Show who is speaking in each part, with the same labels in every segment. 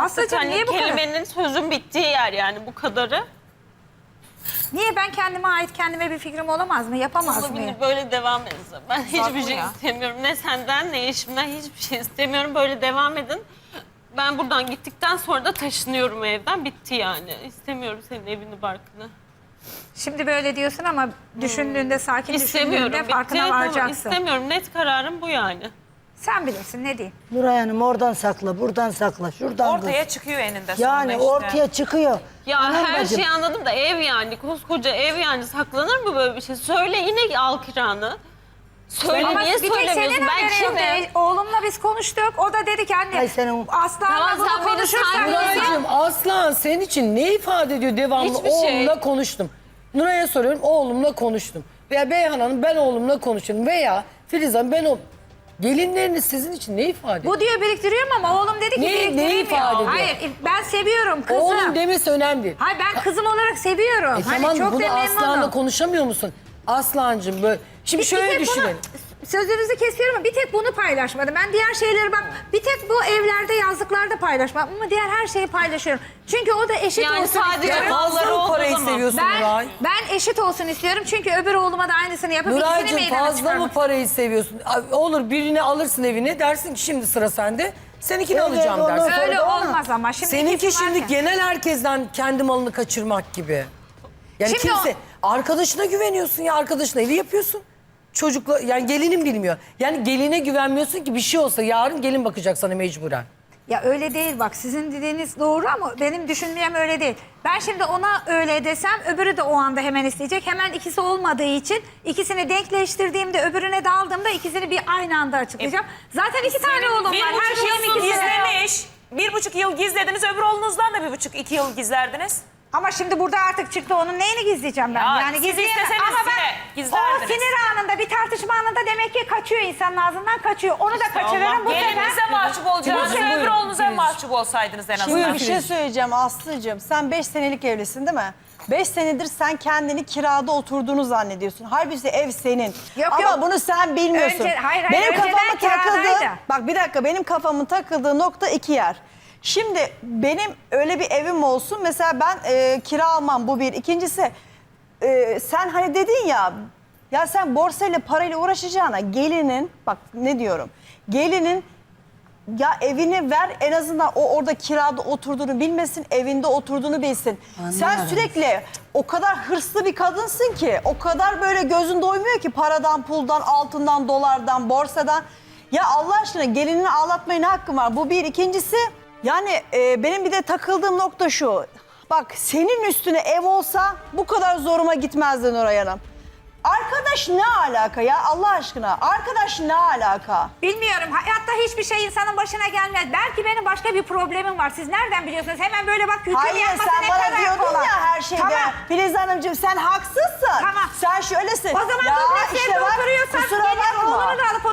Speaker 1: Aslıcığım
Speaker 2: Hani
Speaker 1: niye bu kadar?
Speaker 2: kelimenin sözün bittiği yer yani bu kadarı.
Speaker 1: Niye ben kendime ait kendime bir fikrim olamaz mı? Yapamaz
Speaker 2: Olabilir
Speaker 1: mıyım?
Speaker 2: böyle devam edin. Ben hiçbir şey
Speaker 1: ya.
Speaker 2: istemiyorum. Ne senden ne eşimden hiçbir şey istemiyorum. Böyle devam edin. Ben buradan gittikten sonra da taşınıyorum evden. Bitti yani. İstemiyorum senin evini barkını.
Speaker 1: Şimdi böyle diyorsun ama düşündüğünde sakin
Speaker 2: İstemiyorum.
Speaker 1: düşündüğünde
Speaker 2: Bitti.
Speaker 1: farkına
Speaker 2: Tamam,
Speaker 1: varacaksın.
Speaker 2: İstemiyorum. Net kararım bu yani.
Speaker 1: Sen bilirsin ne diyeyim.
Speaker 3: Nuray Hanım oradan sakla, buradan sakla, şuradan
Speaker 4: Ortaya
Speaker 3: kız.
Speaker 4: çıkıyor eninde
Speaker 3: Yani
Speaker 4: sonunda işte.
Speaker 3: ortaya çıkıyor.
Speaker 2: Ya
Speaker 3: Anam
Speaker 2: her
Speaker 3: bacım,
Speaker 2: şeyi anladım da ev yani. Koskoca ev yani. Saklanır mı böyle bir şey? Söyle yine al kiranı. Söyle
Speaker 1: Ama
Speaker 2: niye
Speaker 1: bir tek
Speaker 2: söylemiyorsun? Ben
Speaker 1: haberin yok. E, Oğlumla biz konuştuk. O da dedi ki anne
Speaker 3: Ay senin-
Speaker 1: Aslan'la
Speaker 2: Tamam,
Speaker 1: bunu
Speaker 2: sen beni
Speaker 1: konuşursan dedi.
Speaker 5: Nuray'cığım Aslan senin için ne ifade ediyor devamlı?
Speaker 2: Hiçbir şey.
Speaker 5: Oğlumla konuştum. Nuray'a soruyorum oğlumla konuştum. Veya Beyhan Hanım ben oğlumla konuştum. Veya Filiz Hanım ben o... Gelinleriniz sizin için ne ifade ediyor?
Speaker 1: Bu diyor biriktiriyorum ama oğlum dedi ki
Speaker 5: Ne-
Speaker 1: biriktiremiyor.
Speaker 5: ne ifade ediyor?
Speaker 1: Hayır ben seviyorum kızım.
Speaker 5: Oğlum demesi önemli.
Speaker 1: Hayır ben kızım olarak seviyorum.
Speaker 5: E
Speaker 1: hani
Speaker 5: tamam
Speaker 1: çok
Speaker 5: bunu
Speaker 1: da
Speaker 5: Aslan'la konuşamıyor musun? Aslancığım böyle. Şimdi
Speaker 1: Bir
Speaker 5: şöyle
Speaker 1: tek bunu-
Speaker 5: düşünelim.
Speaker 1: Sözünüzü kesiyorum ama bir tek bunu paylaşmadım. Ben diğer şeyleri bak bir tek bu evlerde yazdıklarda paylaşmam ama diğer her şeyi paylaşıyorum. Çünkü o da eşit
Speaker 2: Yani
Speaker 1: olsun
Speaker 2: sadece
Speaker 1: istiyorum.
Speaker 2: fazla
Speaker 5: Fazla mı
Speaker 2: olduğu
Speaker 5: parayı
Speaker 2: zaman.
Speaker 5: seviyorsun
Speaker 1: Ben,
Speaker 5: Nuray?
Speaker 1: ben eşit olsun istiyorum çünkü öbür oğluma da aynısını yapıp ikisini
Speaker 5: Nuray'cığım
Speaker 1: meydana
Speaker 5: fazla mı
Speaker 1: çıkarmak.
Speaker 5: parayı seviyorsun? Ay, Olur birini alırsın evine dersin ki şimdi sıra sende. Seninkini
Speaker 3: Evet,
Speaker 5: alacağım
Speaker 3: ondan
Speaker 5: dersin.
Speaker 1: Öyle olmaz ama. Şimdi
Speaker 5: Seninki
Speaker 1: ikisi
Speaker 5: şimdi
Speaker 1: varken.
Speaker 5: genel herkesten kendi malını kaçırmak gibi. Yani
Speaker 1: Şimdi
Speaker 5: kimse arkadaşına güveniyorsun ya arkadaşına evi yapıyorsun. Çocukla yani gelinin bilmiyor. Yani geline güvenmiyorsun ki bir şey olsa yarın gelin bakacak sana mecburen.
Speaker 1: Ya öyle değil bak sizin dediğiniz doğru ama benim düşünmem öyle değil. Ben şimdi ona öyle desem öbürü de o anda hemen isteyecek. Hemen ikisi olmadığı için ikisini denkleştirdiğimde öbürüne daldığımda ikisini bir aynı anda açıklayacağım. Zaten iki tane oğlum
Speaker 4: Bir
Speaker 1: var. Her
Speaker 4: buçuk
Speaker 1: şeyin
Speaker 4: yıl
Speaker 1: ikisi.
Speaker 4: gizlemiş. Bir buçuk yıl gizlediniz öbür oğlunuzdan da bir buçuk iki yıl gizlerdiniz.
Speaker 1: Ama şimdi burada artık çıktı onun neyini gizleyeceğim ben?
Speaker 4: Ya
Speaker 1: yani
Speaker 4: siz isteseniz
Speaker 1: Ama ben o
Speaker 4: gizlerdiniz.
Speaker 1: sinir anında bir tartışma anında demek ki kaçıyor insanın ağzından kaçıyor. Onu da kaçırırım bu sefer.
Speaker 4: mahcup olacağınız öbür oğlunuza mahcup olsaydınız en azından.
Speaker 5: Buyurun.
Speaker 6: Bir şey söyleyeceğim Aslı'cığım. Sen 5 senelik evlisin değil mi? 5 senedir sen kendini kirada oturduğunu zannediyorsun. Halbuki ev senin.
Speaker 1: Yok,
Speaker 6: Ama
Speaker 1: yok.
Speaker 6: bunu sen bilmiyorsun.
Speaker 1: Önce- hayır, hayır,
Speaker 6: benim kafama takıldığı, bak bir dakika benim kafamın takıldığı nokta iki yer. Şimdi benim öyle bir evim olsun. Mesela ben e, kira almam bu bir. İkincisi e, sen hani dedin ya ya sen borsayla parayla uğraşacağına gelinin bak ne diyorum. Gelinin ya evini ver en azından o orada kirada oturduğunu bilmesin, evinde oturduğunu bilsin. Sen
Speaker 3: Anlamadım.
Speaker 6: sürekli o kadar hırslı bir kadınsın ki, o kadar böyle gözün doymuyor ki paradan, puldan, altından, dolardan, borsadan. Ya Allah aşkına gelinini ağlatmaya ne hakkın var? Bu bir. ikincisi yani e, benim bir de takıldığım nokta şu. Bak senin üstüne ev olsa bu kadar zoruma gitmezdi Nuray Hanım. Arkadaş ne alaka ya Allah aşkına? Arkadaş ne alaka?
Speaker 1: Bilmiyorum. Hayatta hiçbir şey insanın başına gelmez. Belki benim başka bir problemim var. Siz nereden biliyorsunuz? Hemen böyle bak hüküm
Speaker 6: Hayır
Speaker 1: yapması
Speaker 6: sen
Speaker 1: ne
Speaker 6: bana
Speaker 1: kadar
Speaker 6: diyordun
Speaker 1: kolay.
Speaker 6: ya her şeyde.
Speaker 1: Tamam.
Speaker 6: Filiz Hanımcığım sen haksızsın.
Speaker 1: Tamam.
Speaker 6: Sen şöylesin.
Speaker 1: O zaman
Speaker 6: ya
Speaker 1: dubleks
Speaker 6: işte
Speaker 1: evde
Speaker 6: bak,
Speaker 1: oturuyorsan
Speaker 6: kusura
Speaker 1: gelin
Speaker 6: bakma.
Speaker 1: oğlunu da alıp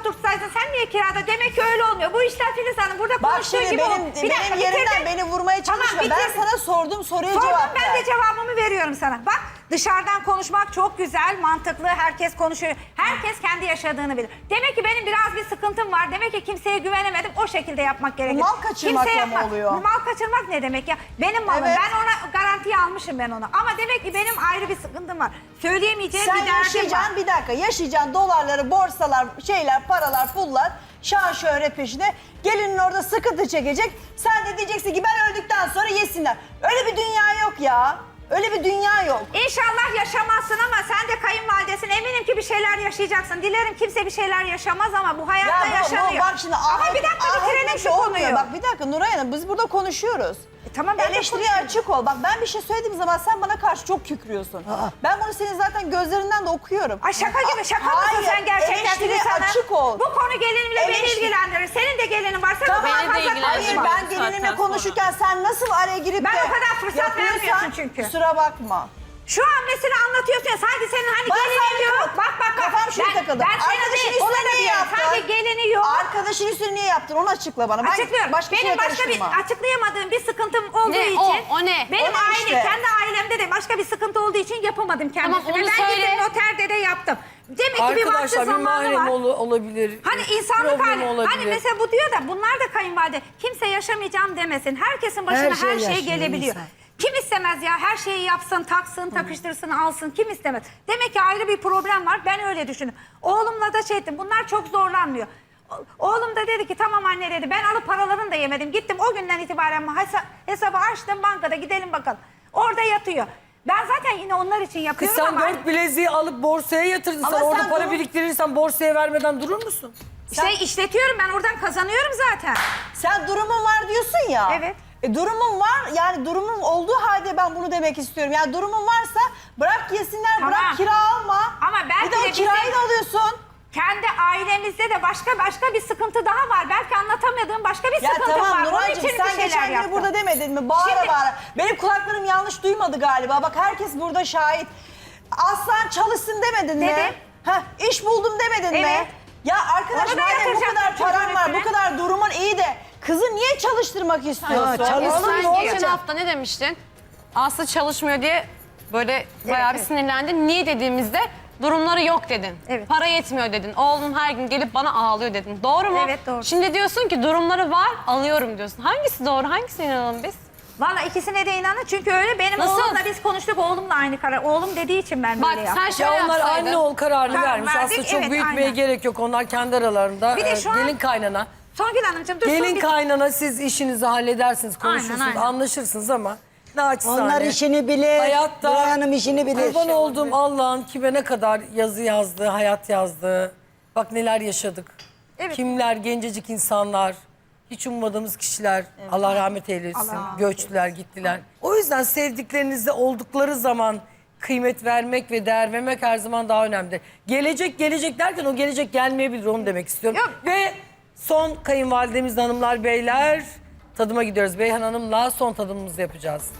Speaker 1: niye kirada? Demek ki öyle olmuyor. Bu işler Filiz Hanım burada
Speaker 6: Bak
Speaker 1: konuştuğu
Speaker 6: şimdi
Speaker 1: gibi
Speaker 6: benim,
Speaker 1: ol- Bir dakika,
Speaker 6: benim yerimden
Speaker 1: bitirdim.
Speaker 6: beni vurmaya
Speaker 1: Tamam,
Speaker 6: çalışma. ben
Speaker 1: bitirdim.
Speaker 6: sana sorduğum soruya
Speaker 1: Sordum
Speaker 6: cevap
Speaker 1: ben
Speaker 6: ver.
Speaker 1: de cevabımı veriyorum sana. Bak dışarıdan konuşmak çok güzel, mantıklı. Herkes konuşuyor. Herkes kendi yaşadığını bilir. Demek ki benim biraz bir sıkıntım var. Demek ki kimseye güvenemedim. O şekilde yapmak gerekiyor.
Speaker 6: mal kaçırmakla
Speaker 1: Kimse
Speaker 6: mı oluyor?
Speaker 1: Mal kaçırmak ne demek ya? Benim malım.
Speaker 6: Evet.
Speaker 1: Ben ona garantiye almışım ben ona. Ama demek ki benim ayrı bir sıkıntım var. Söyleyemeyeceğim
Speaker 6: Sen
Speaker 1: bir derdim var.
Speaker 6: yaşayacaksın bir dakika yaşayacaksın dolarları, borsalar, şeyler, paralar, pullar, şan şöhret peşinde. Gelinin orada sıkıntı çekecek. Sen de diyeceksin ki ben öldükten sonra yesinler. Öyle bir dünya yok ya. Öyle bir dünya yok.
Speaker 1: İnşallah yaşamazsın ama sen de kayınvalidesin. Eminim ki bir şeyler yaşayacaksın. Dilerim kimse bir şeyler yaşamaz ama bu hayatta
Speaker 6: bu- bu-
Speaker 1: yaşanıyor.
Speaker 6: bak şimdi
Speaker 1: ama
Speaker 6: ahet-
Speaker 1: bir dakika
Speaker 6: ahet
Speaker 1: bitirelim şu
Speaker 6: olmuyor.
Speaker 1: konuyu.
Speaker 6: Bak bir dakika Nuray Hanım biz burada konuşuyoruz.
Speaker 1: Tamam, ben de
Speaker 6: Eleştiriye
Speaker 1: konuşuyorum.
Speaker 6: açık ol. Bak ben bir şey söylediğim zaman sen bana karşı çok kükrüyorsun. Ben bunu senin zaten gözlerinden de okuyorum.
Speaker 1: Ay şaka gibi şaka
Speaker 6: Hayır,
Speaker 1: mısın sen gerçekten
Speaker 6: eleştiriye
Speaker 1: Hanım?
Speaker 6: açık ol.
Speaker 1: Bu konu gelinimle beni
Speaker 6: Eleştiri-
Speaker 1: ilgilendirir. Senin de gelinin varsa
Speaker 6: Tamam.
Speaker 1: bu kadar
Speaker 2: Beni de ilgilendirir.
Speaker 6: Hayır
Speaker 1: konuşma.
Speaker 6: ben gelinimle konuşurken sen nasıl araya girip
Speaker 1: Ben
Speaker 6: de
Speaker 1: o kadar fırsat
Speaker 6: yapıyorsan
Speaker 1: vermiyorsun çünkü.
Speaker 6: Kusura bakma.
Speaker 1: Şu an mesela anlatıyorsun ya sanki senin hani
Speaker 6: Bak sadece
Speaker 1: yok. Bak bak bak.
Speaker 6: Kafam şuraya takıldı.
Speaker 1: Ben senin
Speaker 6: Arkadaşın üstüne
Speaker 1: ona
Speaker 6: niye yaptın?
Speaker 1: Sanki gelini yok.
Speaker 6: Arkadaşın üstüne niye yaptın onu açıkla bana. Ben
Speaker 1: Açıklıyorum.
Speaker 6: Başka
Speaker 1: benim başka bir açıklayamadığım bir sıkıntım olduğu
Speaker 2: Ne?
Speaker 1: için.
Speaker 2: O, o ne?
Speaker 1: Benim
Speaker 6: O ne
Speaker 1: aile,
Speaker 6: işte?
Speaker 1: kendi ailemde de başka bir sıkıntı olduğu için yapamadım kendisine.
Speaker 2: onu
Speaker 1: ben
Speaker 2: söyle.
Speaker 1: gittim noterde de yaptım. Demek ki bir vakti
Speaker 5: Arkadaşlar bir
Speaker 1: zamanı
Speaker 5: mahrem ol- olabilir.
Speaker 1: Hani insanlık
Speaker 5: problem
Speaker 1: hali.
Speaker 5: olabilir.
Speaker 1: Hani mesela bu diyor da bunlar da kayınvalide. Kimse yaşamayacağım demesin. Herkesin başına her
Speaker 3: Her
Speaker 1: şey,
Speaker 3: şey yaşıyor
Speaker 1: gelebiliyor.
Speaker 3: insan.
Speaker 1: Kim istemez ya her şeyi yapsın, taksın, takıştırsın, alsın. Kim istemez? Demek ki ayrı bir problem var. Ben öyle düşünüyorum. Oğlumla da şey ettim. Bunlar çok zorlanmıyor. O- Oğlum da dedi ki tamam anne dedi. Ben alıp paralarını da yemedim. Gittim o günden itibaren hesa- hesabı açtım bankada gidelim bakalım. Orada yatıyor. Ben zaten yine onlar için
Speaker 5: Kız
Speaker 1: yapıyorum
Speaker 5: sen
Speaker 1: ama...
Speaker 5: dört bileziği alıp borsaya yatırdın.
Speaker 6: Ama
Speaker 5: sen orada
Speaker 6: sen
Speaker 5: para
Speaker 6: bunu-
Speaker 5: biriktirirsen borsaya vermeden durur musun?
Speaker 1: İşte işletiyorum ben oradan kazanıyorum zaten.
Speaker 6: Sen durumun var diyorsun ya.
Speaker 1: Evet.
Speaker 6: E, durumum var yani durumum olduğu halde ben bunu demek istiyorum. Yani durumun varsa bırak yesinler
Speaker 1: Tamam.
Speaker 6: bırak kira alma.
Speaker 1: Ama belki
Speaker 6: bir de o
Speaker 1: de
Speaker 6: kirayı
Speaker 1: bizim-
Speaker 6: da alıyorsun.
Speaker 1: Kendi ailemizde de başka başka bir sıkıntı daha var. Belki anlatamadığım başka bir
Speaker 6: Ya
Speaker 1: sıkıntı
Speaker 6: tamam
Speaker 1: var. Onun
Speaker 6: Nuray'cığım
Speaker 1: için bir
Speaker 6: sen
Speaker 1: şeyler
Speaker 6: geçen gün
Speaker 1: yaptım.
Speaker 6: burada demedin mi? Bağıra
Speaker 1: Şimdi-
Speaker 6: bağıra. Benim kulaklarım yanlış duymadı galiba. Bak herkes burada şahit. Aslan çalışsın demedin mi?
Speaker 1: Dedim.
Speaker 6: Ha, iş buldum demedin
Speaker 1: Evet.
Speaker 6: mi? Ya arkadaş
Speaker 1: Onu da
Speaker 6: madem bu kadar paran var, bu
Speaker 1: üstüne.
Speaker 6: kadar durumun iyi de kızı niye çalıştırmak istiyorsun?
Speaker 3: Ha, çalışsın
Speaker 7: Sen
Speaker 3: ne
Speaker 7: geçen
Speaker 3: olacak?
Speaker 7: hafta ne demiştin? Aslı çalışmıyor diye böyle bayağı bir sinirlendin. Niye dediğimizde durumları yok dedin.
Speaker 1: Evet.
Speaker 7: Para yetmiyor dedin. Oğlum her gün gelip bana ağlıyor dedin. Doğru mu?
Speaker 1: Evet, doğru.
Speaker 7: Şimdi diyorsun ki durumları var alıyorum diyorsun. Hangisi doğru? Hangisine inanalım biz?
Speaker 1: Valla ikisine de inanın çünkü öyle benim
Speaker 7: Nasıl?
Speaker 1: oğlumla biz konuştuk oğlumla aynı karar. Oğlum dediği için ben
Speaker 7: Bak
Speaker 1: böyle yaptım.
Speaker 7: sen şöyle
Speaker 5: Ya onlar
Speaker 7: yapsaydın.
Speaker 5: anne ol kararını
Speaker 1: Karar
Speaker 5: vermiş.
Speaker 1: verdik,
Speaker 5: Aslında çok
Speaker 1: evet,
Speaker 5: büyütmeye
Speaker 1: aynen.
Speaker 5: gerek yok. Onlar kendi aralarında.
Speaker 1: Bir de
Speaker 5: e,
Speaker 1: şu an-
Speaker 5: gelin kaynana.
Speaker 1: Songül Hanımcığım dur
Speaker 5: Gelin
Speaker 1: bir-
Speaker 5: kaynana siz işinizi halledersiniz, konuşursunuz,
Speaker 1: aynen.
Speaker 5: anlaşırsınız ama naçizane.
Speaker 3: Onlar işini bilir.
Speaker 5: Hayatta
Speaker 3: Nuray Hanım işini bilir.
Speaker 5: Kurban olduğum Allah'ın kime ne kadar yazı yazdığı, hayat yazdığı. Bak neler yaşadık.
Speaker 1: Evet.
Speaker 5: Kimler, gencecik insanlar. Hiç ummadığımız kişiler. Allah rahmet eylesin. Göçtüler, gittiler. O yüzden sevdiklerinizde oldukları zaman kıymet vermek ve değer vermek her zaman daha önemli. Gelecek gelecek derken o gelecek gelmeyebilir onu demek istiyorum.
Speaker 1: Yok.
Speaker 5: Ve son kayınvalidemiz hanımlar beyler tadıma gidiyoruz. Beyhan Hanım'la son tadımımızı yapacağız.